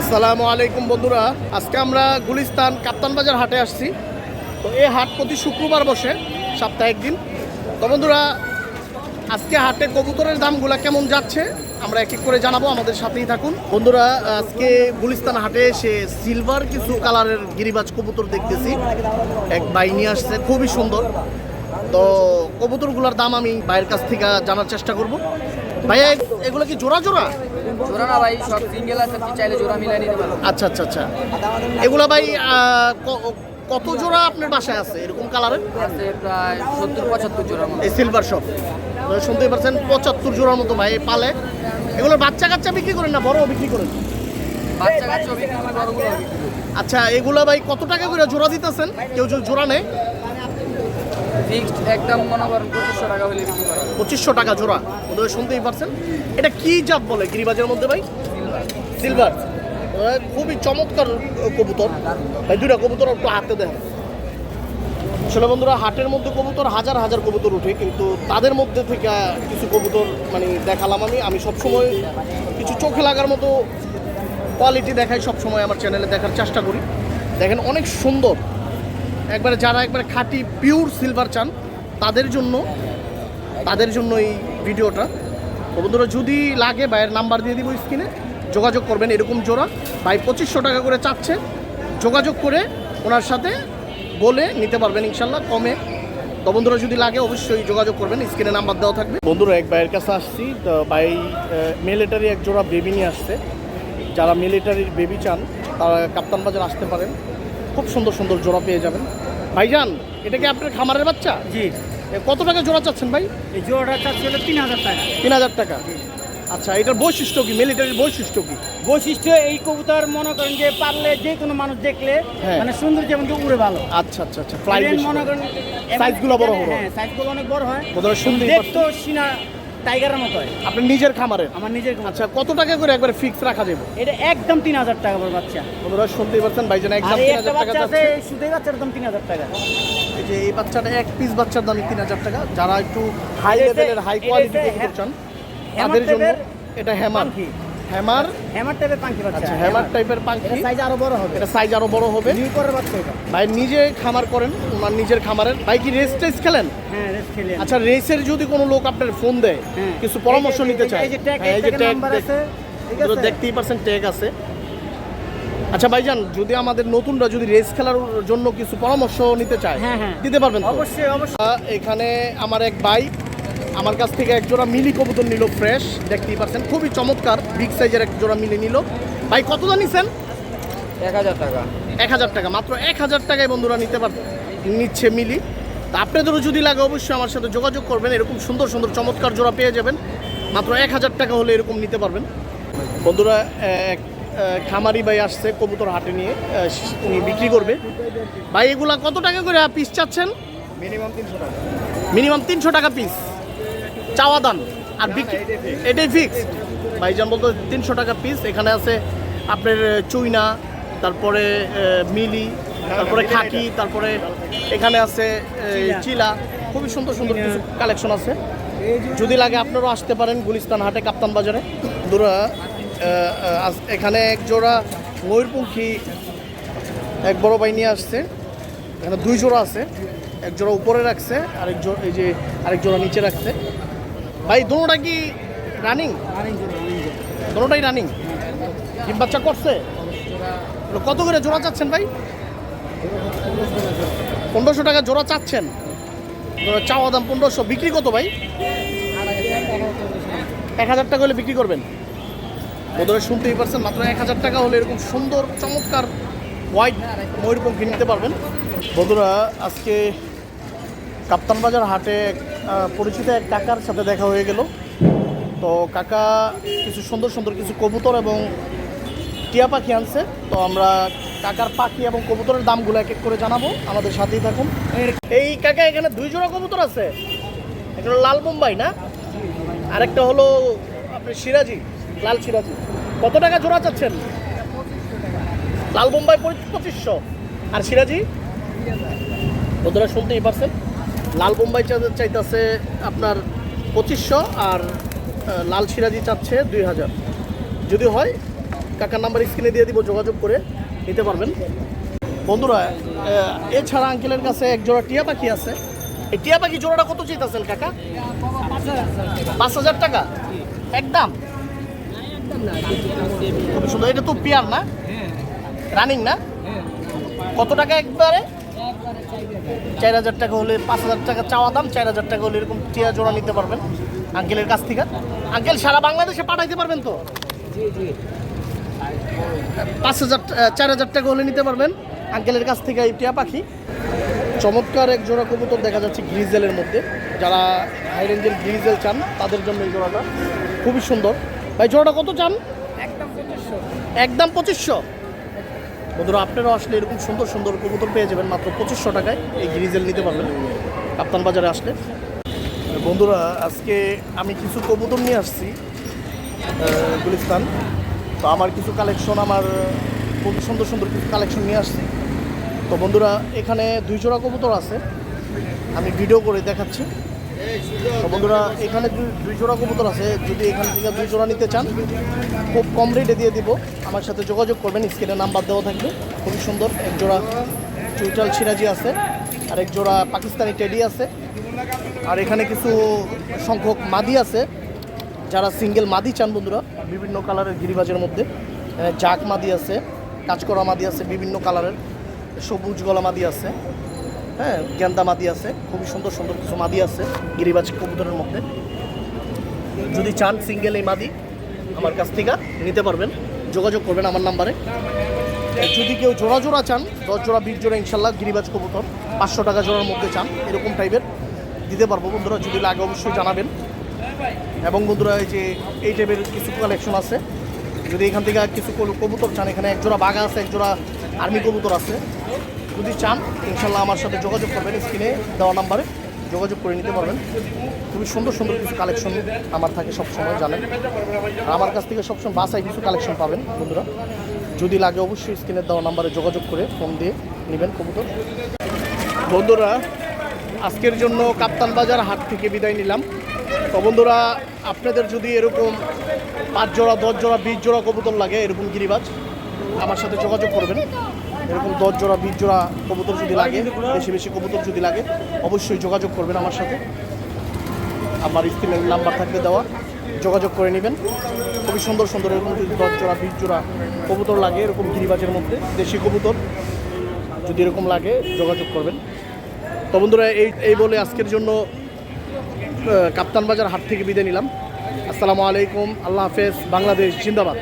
আসসালামু আলাইকুম বন্ধুরা। আজকে আমরা গুলিস্তান কাপ্তান বাজার হাটে আসছি। তো এই হাট প্রতি শুক্রবার বসে, সপ্তাহে একদিন। তো বন্ধুরা, আজকে হাটে কবুতরের দামগুলো কেমন যাচ্ছে, আমরা এক এক করে জানাব, আমাদের সাথেই থাকুন। বন্ধুরা, আজকে গুলিস্তান হাটে এসে সিলভার কিছু কালারের গিরিবাজ কবুতর দেখতেছি। এক বাই নিয়ে আসছে, খুবই সুন্দর। তো কবুতরগুলোর দাম আমি বাইরের কাছ থেকে জানার চেষ্টা করব। ভাইয়া এগুলো কি জোড়া জোড়া? জোড়া না ভাই সব সিঙ্গেল আছে আপনি চাইলে জোড়া মিলাই নিতে পারবেন। আচ্ছা আচ্ছা আচ্ছা। এগুলা ভাই কত জোড়া আপনার বাসায় আছে এরকম কালারের আছে প্রায় সত্তর পঁচাত্তর জোড়া মতো। এই সিলভার শপ শুনতেই পারছেন পঁচাত্তর জোড়ার মতো ভাই পালে। এগুলোর বাচ্চা কাচ্চা বিক্রি করেন না বড় বিক্রি করেন? বাচ্চা কাচ্চা বিক্রি করি বড়গুলো আচ্ছা এগুলা ভাই কত টাকা করে জোড়া দিতেছেন? কেউ যদি জোড়া নেয়? ফিক্সড একদম মনে করেন পঁচিশশো টাকা হলে বিক্রি করা। পঁচিশশো টাকা জোড়া। ওদের শুনতেই পারছেন? এটা কি জাত বলে গিরিবাজের মধ্যে ভাই? সিলভার খুবই চমৎকার কবুতর। ভাই দুটা কবুতর একটু হাতে দেন। আসলে বন্ধুরা, হাটের মধ্যে কবুতর হাজার হাজার কবুতর উঠে কিন্তু তাদের মধ্যে থেকে কিছু কবুতর মানে দেখালাম আমি। আমি সবসময় কিছু চোখে লাগার মতো কোয়ালিটি দেখাই সবসময় আমার চ্যানেলে দেখার চেষ্টা করি। দেখেন, অনেক সুন্দর। একবারে যারা একবারে খাঁটি পিওর সিলভার চান, তাদের জন্য তাদের জন্য এই ভিডিওটা। তো বন্ধুরা যদি লাগে ভাইয়ের নাম্বার দিয়ে দিব স্ক্রিনে। যোগাযোগ করবেন এরকম জোড়া। ভাই পঁচিশশো টাকা করে চাচ্ছে। যোগাযোগ করে ওনার সাথে বলে নিতে পারবেন ইনশাল্লাহ কমে। তো বন্ধুরা যদি লাগে অবশ্যই যোগাযোগ করবেন স্ক্রিনে নাম্বার দেওয়া থাকবে। বন্ধুরা এক ভাইয়ের কাছে আসছি। তো ভাই মিলিটারি এক জোড়া বেবি নিয়ে আসছে। যারা মিলিটারির বেবি চান তারা কাপ্তান বাজার আসতে পারেন। খুব সুন্দর সুন্দর জোড়া পেয়ে যাবেন। ভাইজান এটা কি আপনার খামারের বাচ্চা? জি। কত টাকা জোড়া চাচ্ছেন ভাই? এই জোড়াটা চাচ্ছি হলো তিন হাজার টাকা। তিন হাজার টাকা। আচ্ছা এটার বৈশিষ্ট্য কি? মিলিটারির বৈশিষ্ট্য কি? বৈশিষ্ট্য এই কবুতর মনে করেন যে পারলে যে কোনো মানুষ দেখলে হ্যাঁ। মানে সুন্দর যেমন উড়ে ভালো। আচ্ছা আচ্ছা আচ্ছা ফ্লাই মনে করেন সাইজগুলো বড় হয় হ্যাঁ সাইজগুলো অনেক বড় হয়। সুন্দর দেখতো সিনা টাইগারের মতো হয়। আপনি নিজের খামারে আমার নিজের কবুতর। আচ্ছা কত টাকা করে একবার ফিক্স রাখা যাবে? এটা একদম তিন হাজার টাকা আমার বাচ্চা। বন্ধুরা শুনতেই পারছেন ভাইজান একদম তিন হাজার টাকা বাচ্চা আছে শুধুই বাচ্চার দাম তিন হাজার টাকা। এই যে এই বাচ্চাটা এক পিস বাচ্চার দাম তিন হাজার টাকা। যারা একটু হাই লেভেলের হাই কোয়ালিটি হচ্ছে চান তাদের জন্য এটা হ্যামার। হ্যামার? হ্যামার টাইপের পাখি আচ্ছা হ্যামার টাইপের পাখি। সাইজ আরও বড় হবে। এটা সাইজ আরও বড় হবে। নিউ করার বাচ্চা এটা। ভাই নিজে খামার করেন ওনার নিজের খামারের। ভাই কি রেস টেস খেলেন? হ্যাঁ রেস খেলে আচ্ছা রেসের যদি কোনো লোক আপনার ফোন দেয় হ্যাঁ। কিছু পরামর্শ নিতে চায়। এই যে হ্যাঁ, এই যে ট্যাগ আছে? দেখতেই পারছেন ট্যাগ আছে। আচ্ছা ভাইজান যদি আমাদের নতুনরা যদি রেস খেলার জন্য কিছু পরামর্শ নিতে চায় হ্যাঁ, হ্যাঁ। দিতে পারবেন অবশ্যই অবশ্যই। এখানে আমার এক ভাই আমার কাছ থেকে এক জোড়া মিলি কবুতর নিল ফ্রেশ দেখতেই পাচ্ছেন খুবই চমৎকার বিগ সাইজের এক জোড়া মিলি নিল। ভাই কত দাম নিছেন? এক হাজার টাকা। এক হাজার টাকা মাত্র এক হাজার টাকায় বন্ধুরা নিতে পার নিচ্ছে মিলি। তা আপনাদেরও যদি লাগে অবশ্যই আমার সাথে যোগাযোগ করবেন এরকম সুন্দর সুন্দর চমৎকার জোড়া পেয়ে যাবেন। মাত্র এক হাজার টাকা হলে এরকম নিতে পারবেন। বন্ধুরা এক খামারি ভাই আসছে কবুতর হাটে নিয়ে উনি বিক্রি করবে। ভাই এগুলা কত টাকা করে পিস চাচ্ছেন? মিনিমাম তিনশো টাকা। মিনিমাম তিনশো টাকা পিস চাওয়া দান। আর বিক্রি এটাই ফিক্স ভাইজান বলতো তিনশো টাকা পিস এখানে আছে আপনার চুইনা তারপরে মিলি তারপরে খাকি তারপরে এখানে আছে চিলা। খুবই সুন্দর সুন্দর কিছু কালেকশন আছে। যদি লাগে আপনারাও আসতে পারেন গুলিস্তান হাটে কাপ্তান বাজারে। দুরা এখানে এক জোড়া ময়ূরপঙ্খী এক বড় ভাই নিয়ে আসছে। এখানে দুই জোড়া আছে। এক জোড়া উপরে রাখছে আরেক জোড়া এই যে আরেক জোড়া নিচে রাখছে। ভাই দুটোটা কি রানিং দুটোটাই রানিং ডিম বাচ্চা করছে। কত করে জোড়া চাচ্ছেন ভাই? পনেরোশো টাকা জোড়া চাচ্ছেন। চাওয়া দাম পনেরোশো। বিক্রি কত ভাই? এক হাজার টাকা হলে বিক্রি করবেন। বোধহয় শুনতেই পারছেন মাত্র এক হাজার টাকা হলে এরকম সুন্দর চমৎকার হোয়াইট ময়ূরপঙ্খী নিতে পারবেন। বন্ধুরা আজকে কাপ্তান বাজার হাটে পরিচিত এক কাকার সাথে দেখা হয়ে গেল। তো কাকা কিছু সুন্দর সুন্দর কিছু কবুতর এবং টিয়া পাখি আনছে। তো আমরা কাকার পাখি এবং কবুতরের দামগুলো এক এক করে জানাব। আমাদের সাথেই থাকুন। এই কাকা, এখানে দুই জোড়া কবুতর আছে। একটা লাল বোম্বাই না? আরেকটা হলো আপনি সিরাজি, লাল সিরাজি। কত টাকা জোড়া চাচ্ছেন? লাল বোম্বাই পঁচিশ- পঁচিশশো। আর সিরাজি? বন্ধুরা শুনতেই পারছেন? লাল বোম্বাই চাইতেছে আপনার পঁচিশশো আর লাল সিরাজি চাচ্ছে দুই হাজার। যদি হয় কাকার নাম্বার স্ক্রিনে দিয়ে দিব যোগাযোগ করে নিতে পারবেন। বন্ধুরা এছাড়া আঙ্কেলের কাছে এক জোড়া টিয়া পাখি আছে। এই টিয়া পাখি জোড়াটা কত চাইতেছেন কাকা? পাঁচ হাজার টাকা? একদম? খুবই সুন্দর। এটা তো পেয়ার না? রানিং না? কত টাকা একবারে? চার হাজার টাকা হলে পাঁচ হাজার টাকা চাওয়া দাম চার হাজার টাকা হলে এরকম টিয়া জোড়া নিতে পারবেন আঙ্কেলের কাছ থেকে। আঙ্কেল সারা বাংলাদেশে পাঠাইতে পারবেন তো? পাঁচ হাজার চার হাজার টাকা হলে নিতে পারবেন আঙ্কেলের কাছ থেকে এই টিয়া পাখি। চমৎকার এক জোড়া কবুতর দেখা যাচ্ছে গ্রিজেলের মধ্যে। যারা হাই রেঞ্জের গ্রিজেল চান তাদের জন্য এই জোড়াটা খুবই সুন্দর। ভাই জোড়াটা কত চান? একদম পঁচিশশো? বন্ধুরা, আপনারা আসলে এরকম সুন্দর সুন্দর কবুতর পেয়ে যাবেন মাত্র পঁচিশশো টাকায়। এই গ্রিজেল নিতে পারবেন। কাপ্তান বাজারে আসলে। বন্ধুরা, আজকে আমি কিছু কবুতর নিয়ে আসছি গুলিস্তান। তো আমার কিছু কালেকশন আমার খুব সুন্দর সুন্দর কিছু কালেকশন নিয়ে আসছি। তো বন্ধুরা, এখানে দুই জোড়া কবুতর আছে। আমি ভিডিও করে দেখাচ্ছি। বন্ধুরা, এখানে দুই- জোড়া কবুতর আছে। যদি এখান থেকে দুই জোড়া নিতে চান, খুব কম রেটে দিয়ে দিব। আমার সাথে যোগাযোগ করবেন, স্ক্রিনে নাম্বার দেওয়া থাকবে। খুবই সুন্দর, এক জোড়া চুইটাল সিরাজি আছে, আর এক জোড়া পাকিস্তানি টেডি আছে। আর এখানে কিছু সংখ্যক মাদি আছে। যারা সিঙ্গেল মাদি চান বন্ধুরা, বিভিন্ন কালারের গিরিবাজের মধ্যে জাক মাদি আছে কাজকরা মাদি আছে, বিভিন্ন কালারের, সবুজ গলা মাদি আছে। হ্যাঁ গেন্দা মাদি আছে, খুবই সুন্দর সুন্দর কিছু মাদি আছে, গিরিবাজ কবুতরের মধ্যে। যদি চান সিঙ্গেল এই মাদি, আমার কাছ থেকে নিতে পারবেন, যোগাযোগ করবেন আমার নাম্বারে। যদি কেউ জোড়া জোড়া চান, দশ জোড়া, বিশ জোড়া, ইনশাল্লাহ গিরিবাজ কবুতর পাঁচশো টাকা জোড়ার মধ্যে চান, এরকম টাইপের দিতে পারব। বন্ধুরা, যদি লাগে অবশ্যই জানাবেন। এবং বন্ধুরা, এই যে এই টাইপের কিছু কালেকশন আছে, যদি এখান থেকে কিছু কবুতর চান, এখানে এক জোড়া বাঘা আছে, এক জোড়া আর্মি কবুতর আছে যদি চান, ইনশাল্লাহ আমার সাথে যোগাযোগ করবেন স্ক্রিনে দেওয়া নাম্বারে। যোগাযোগ করে নিতে পারবেন। খুবই সুন্দর সুন্দর কিছু কালেকশন আমার থাকে সবসময়, জানেন। আমার কাছ থেকে সবসময় বাসায় কিছু কালেকশন পাবেন, বন্ধুরা। যদি লাগে অবশ্যই স্ক্রিনে দেওয়া নাম্বারে যোগাযোগ করে ফোন দিয়ে নেবেন কবুতর। বন্ধুরা, আজকের জন্য কাপ্তান বাজার হাট থেকে বিদায় নিলাম। তো বন্ধুরা, আপনাদের যদি এরকম পাঁচ জোড়া দশ জোড়া বিশ জোড়া কবুতর লাগে, এরকম গিরিবাজ আমার সাথে যোগাযোগ করবেন। এরকম দশ জোড়া বিশ জোড়া কবুতর যদি লাগে, বেশি বেশি কবুতর যদি লাগে, অবশ্যই যোগাযোগ করবেন আমার সাথে। আমার স্ক্রিনের নাম্বার থাকবে দেওয়া। যোগাযোগ করে নেবেন। খুবই সুন্দর সুন্দর এরকম যদি দশ জোড়া বিশ জোড়া কবুতর লাগে, এরকম গিরিবাজের মধ্যে, দেশি কবুতর, যদি এরকম লাগে, যোগাযোগ করবেন। তো বন্ধুরা, এই এই বলে আজকের জন্য কাপ্তান বাজার হাট থেকে বিদায় নিলাম। আসসালামু আলাইকুম, আল্লাহ হাফেজ, বাংলাদেশ, জিন্দাবাদ।